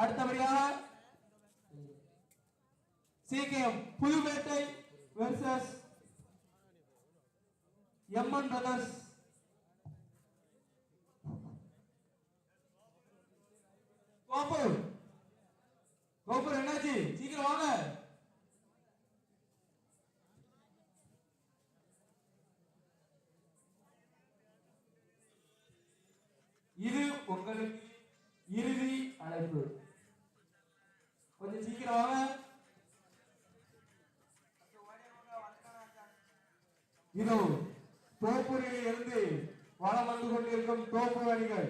அடுத்தபடியாக CKM Puduppettai versus MN brothers Koppur. Koppur என்னாச்சு? சீக்கிரம் வாங்க. இது உங்களுக்கு இறுதி அழைப்பு. கொஞ்சம் இதோ தோப்பூரில் இருந்து வளம் வந்து கொண்டிருக்கும் தோப்பு அணிகள்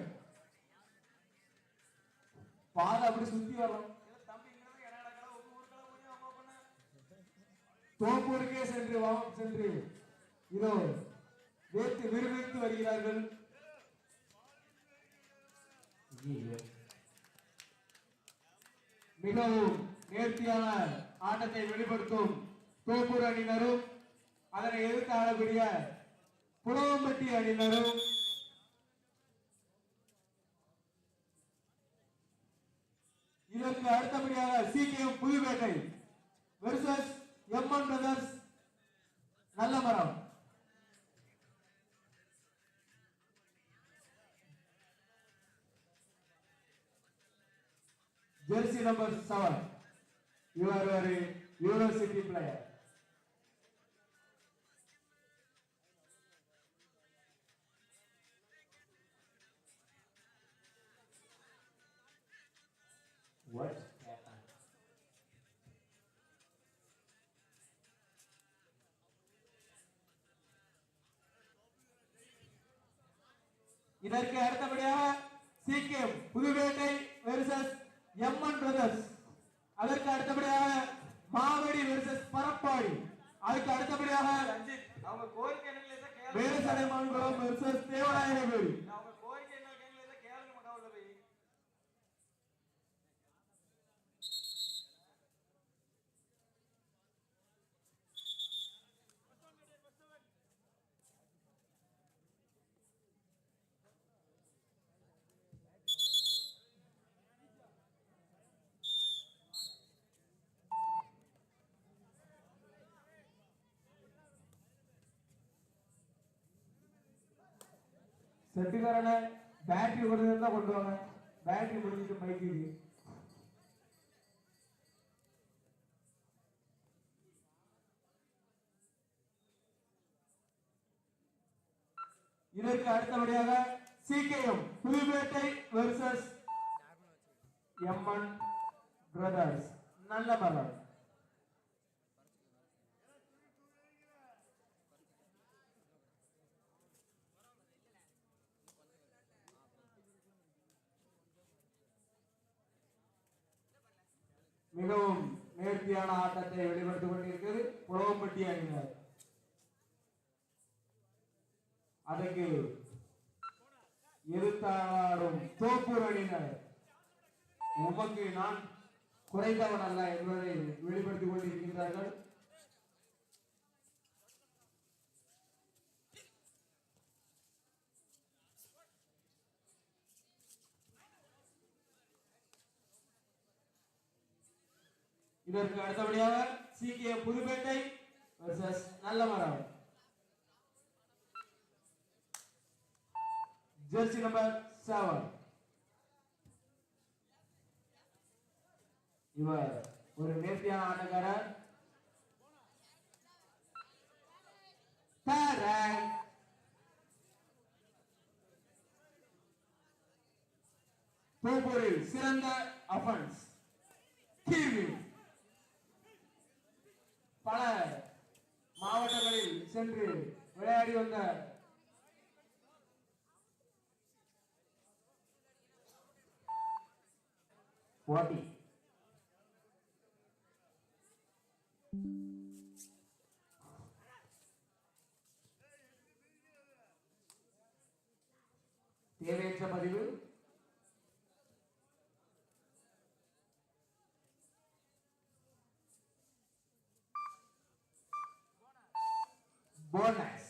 பாதை அப்படி சுத்தி வரலாம் தோப்பூருக்கே சென்று வாம் சென்று. இதோ வேத்து விறுவிறுத்து வருகிறார்கள். மிகவும் நேர்த்தியான ஆட்டத்தை வெளிப்படுத்தும் தோப்பூர் அணியினரும் அதனை எதிர்த்து ஆடக்கூடிய புலவம்பட்டி அணியினரும் இதற்கு அடுத்தபடியாக CKM Puduppettai versus MN brothers Nallamaram jersey number seven You are a university player. What happened? இதற்கு அடுத்தபடியாக CKM Puduppettai versus MN brothers அதற்கு அடுத்தபடியாக மாவடி வெர்சஸ் பரப்பாடி. அதுக்கு அடுத்தபடியாக ரஞ்சித் அவங்க கோரிக்கை என்னன்னு லேசா கேளுங்க. வேலுசடை மங்கலம் வெர்சஸ் தேவநாயகவேல் அவங்க செட்டுக்காரன பேட்டரி கொண்டு கொண்டு வாங்க. பேட்டரி முடிஞ்சிட்டு மைக்கு இதற்கு அடுத்தபடியாக CKM Puduppettai versus MN brothers Nallamaram. மிகவும் நேர்த்தியான ஆட்டத்தை வெளிப்படுத்திக் கொண்டிருக்கிறது. புலவம்பட்டி அணியினர். அதற்கு எதிர்த்தாடும் தோப்பூர் அணியினர். உமக்கு நான் குறைந்தவன் அல்ல என்பதை வெளிப்படுத்திக் கொண்டிருக்கின்றார்கள். இதற்கு அடுத்தபடியாக சிகே புதுப்பேட்டை நல்ல நல்லமரம். ஜெர்சி நம்பர் செவன் இவர் ஒரு நேர்த்தியான ஆட்டக்காரர். Third சிறந்த அஃபன்ஸ் கீழ் பல மாவட்டங்களில் சென்று விளையாடி வந்த போட்டி. தேவையற்ற பதிவு. போனஸ்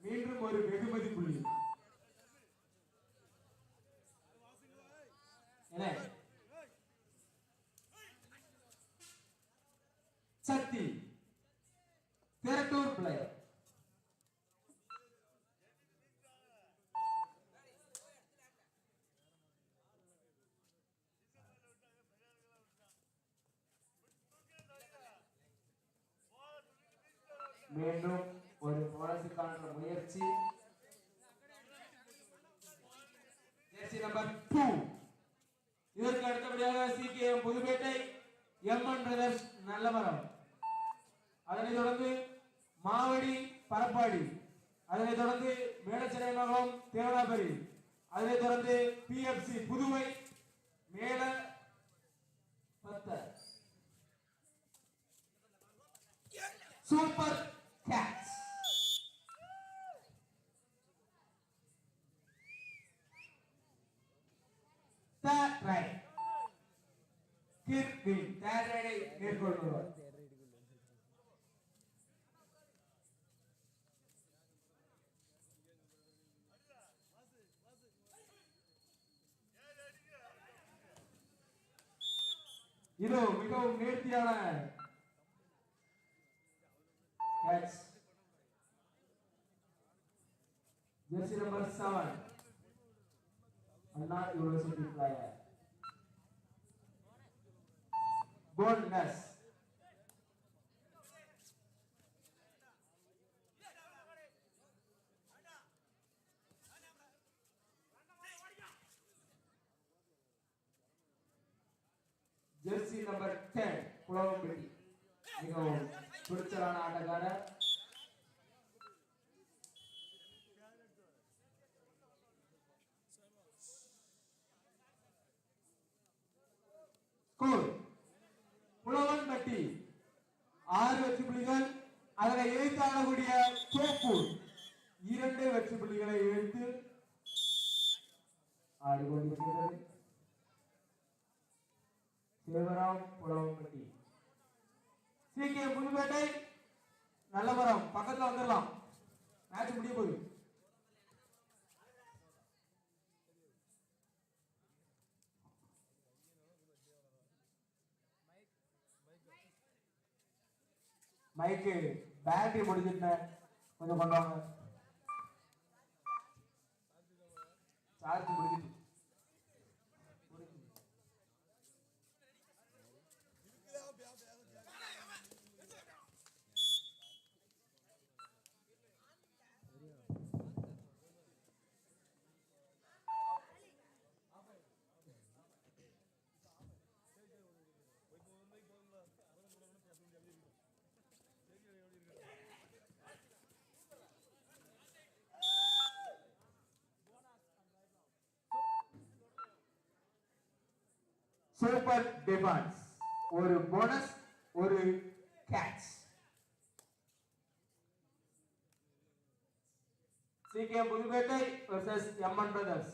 மீண்டும் ஒரு வெகுமதி புள்ளி. சக்தி திரட்டூர் பிளேயர் மீண்டும் ஒரு போராட்டத்துக்கான முயற்சி. ஜெர்சி நம்பர் டூ இதற்கு அடுத்தபடியாக CPM Puduppettai MN brothers Nallamaram. அதனைத் தொடர்ந்து மாவடி பரப்பாடி. அதனைத் தொடர்ந்து நகரம் தேவனபதி அதனைத் தொடர்ந்து பிஎஃப்சி புதுவை மேல பத்த சூப்பர் கேட் தேர்ட் ரைட் கிர்பின் தேர்ட் ரைடை இதோ மிகவும் நேர்த்தியான கேட்ச் ஜெர்சி நம்பர் செவன் அண்ணா இவ்வளவு சொல்லியிருக்கிறாங்க bonus jersey number ten Pulavampatti மிகவும் துணிச்சலான ஆட்டக்காரர் ஸ்கோர் புலவன்பட்டி ஆறு வெற்றி புள்ளிகள் காணக்கூடிய தோப்பூர் இரண்டு வெற்றி புள்ளிகளை எடுத்து ஆடிக்கொண்டிருக்கிறது. சிவராம் புலவன்பட்டி சீக்கிய புதுப்பேட்டை நல்லமரம் பக்கத்துல வந்துடலாம். மேட்ச் முடிய போகுது. மைக்கு பேட்டரி முடிஞ்சிட்டேன் கொஞ்சம் பண்ணுவாங்க சார்ஜ் முடிஞ்சிட்டு சூப்பர் டிஃபென்ஸ் ஒரு போனஸ் ஒரு catch CK Puduppettai versus MN brothers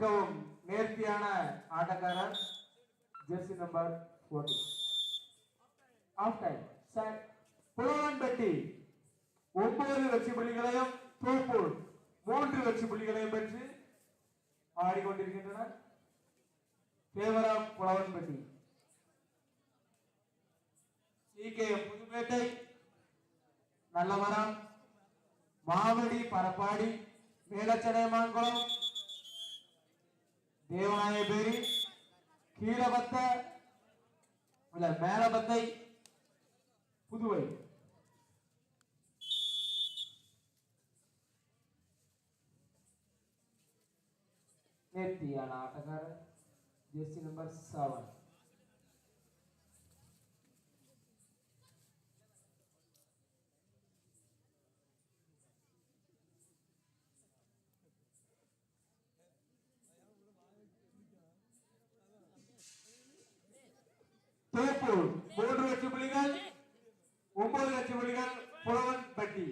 மிகவும் நேர்த்தியான ஆட்டக்காரர் jersey number 14 half time sir Pulavanpatti. ஒன்பது வெற்றி புள்ளிகளையும் தூப்பூர் மூன்று வெற்றி புள்ளிகளையும் பெற்று ஆடிக்கொண்டிருக்கின்றனர். தேவராம் புலவன்பட்டி. சிகே புதுப்பேட்டை. நல்லவரம். மாவடி பரப்பாடி மேலச்சடையமான்குளம் தேவநாயபேரி கீழபத்த இல்ல மேலபத்தை புதுவை. நேர்த்தியான ஆட்டக்காரர் ஜெர்சி நம்பர் செவன் தோப்பூர் மூன்று வெற்றி புள்ளிகள் ஒன்பது வெற்றி புள்ளிகள் புலவன் பட்டி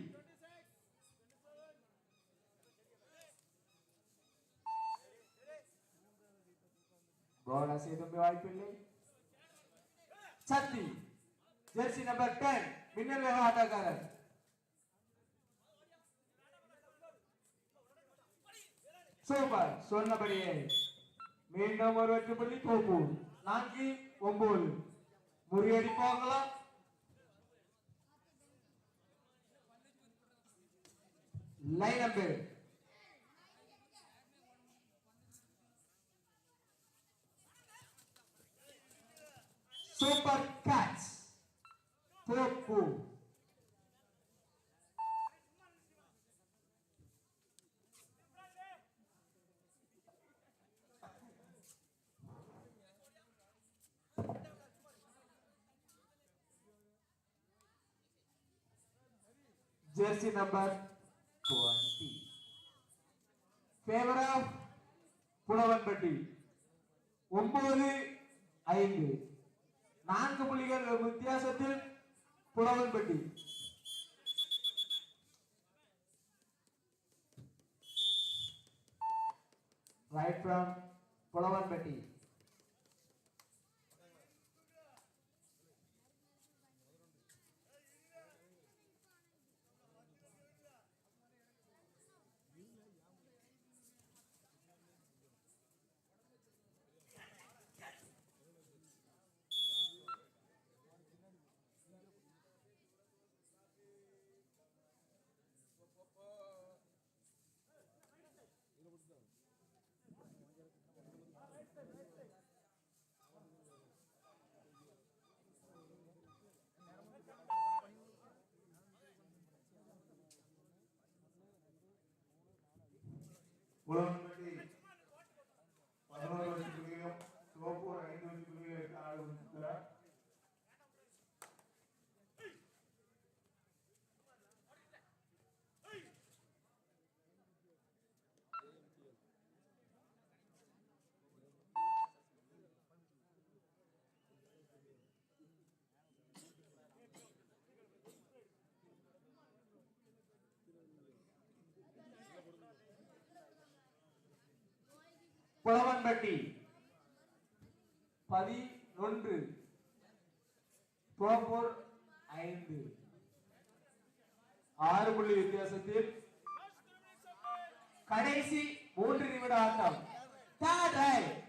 போனஸ் எதுவுமே வாய்ப்பில்லை சக்தி ஜெர்சி நம்பர் டென் மின்னல் வேக ஆட்டக்காரர். சூப்பர் சொன்னபடியே மீண்டும் ஒரு வெற்றி புள்ளி தோப்பு. நான்கு ஒன்பது முறியடி போகலாம். லைன் நம்பர் சூப்பர் கேட்ச் தோப்பு jersey number 20 favor of Pulavanpatti ஒன்பது ஐந்து நான்கு புள்ளிகள் வித்தியாசத்தில் Pulavanpatti right from Pulavanpatti Huh? Pulavanpatti. பதினொன்று. தோப்பூர் ஐந்து. ஆறு புள்ளி வித்தியாசத்தில் கடைசி மூன்று நிமிட ஆட்டம். தேர்ட்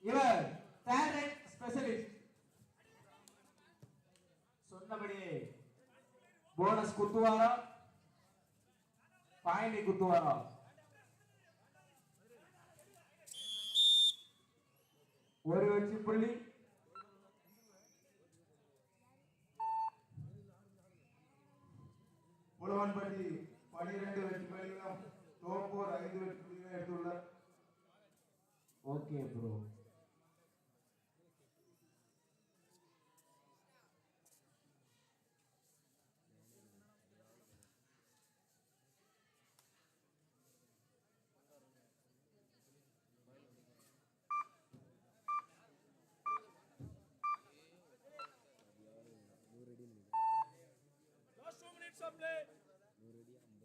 இவர் தேர்ட் ஸ்பெஷலிஸ்ட் சொன்னபடியே போனஸ் குத்துவாரா? பாயிண்ட் குத்துவாரா? ஒரு வெற்றி புள்ளி. புலவன்பட்டி பனிரெண்டு வெற்றி புள்ளிகளும் தோப்பூர் ஐந்து வெற்றி புள்ளிகளும் எடுத்துள்ளார் okay bro minutes of.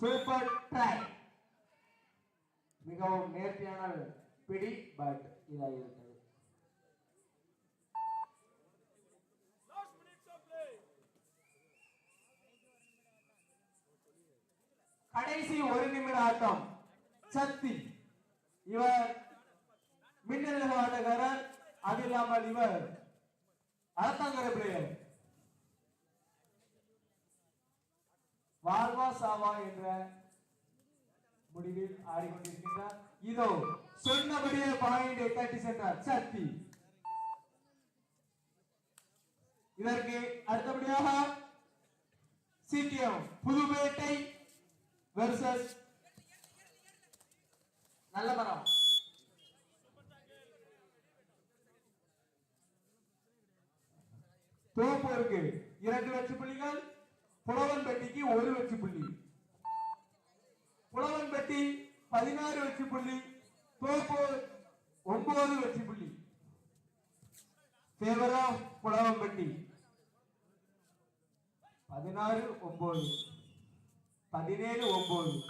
Super try மிகவும் நேர்த்தியான பிடி பட் இதாக Last கடைசி ஒரு நிமிட ஆட்டம். சக்தி. இவர் மின்னல் ஆட்டக்காரர் அது இல்லாமல் இவர் அரசாங்க பிளேயர் வாழ்வா சாவா என்ற முடிவில் ஆடிக்கொண்டிருக்கின்றார். இதோ சொன்னபடியே பாயிண்டை தட்டி சென்றார். சக்தி. இதற்கு அடுத்தபடியாக சிடிஎம் புதுப்பேட்டை வெர்சஸ் நல்லமரம் தோப்பூருக்கு இரண்டு லட்சம் புள்ளிகள். புலவன்பட்டிக்கு ஒரு வெற்றி புள்ளி. புலவன்பட்டி பதினாறு வெற்றி புள்ளி. தோப்பூர் ஒன்பது வெற்றி புள்ளி. தேவரா புலவன்பட்டி. பதினாறு ஒன்பது. பதினேழு ஒன்பது.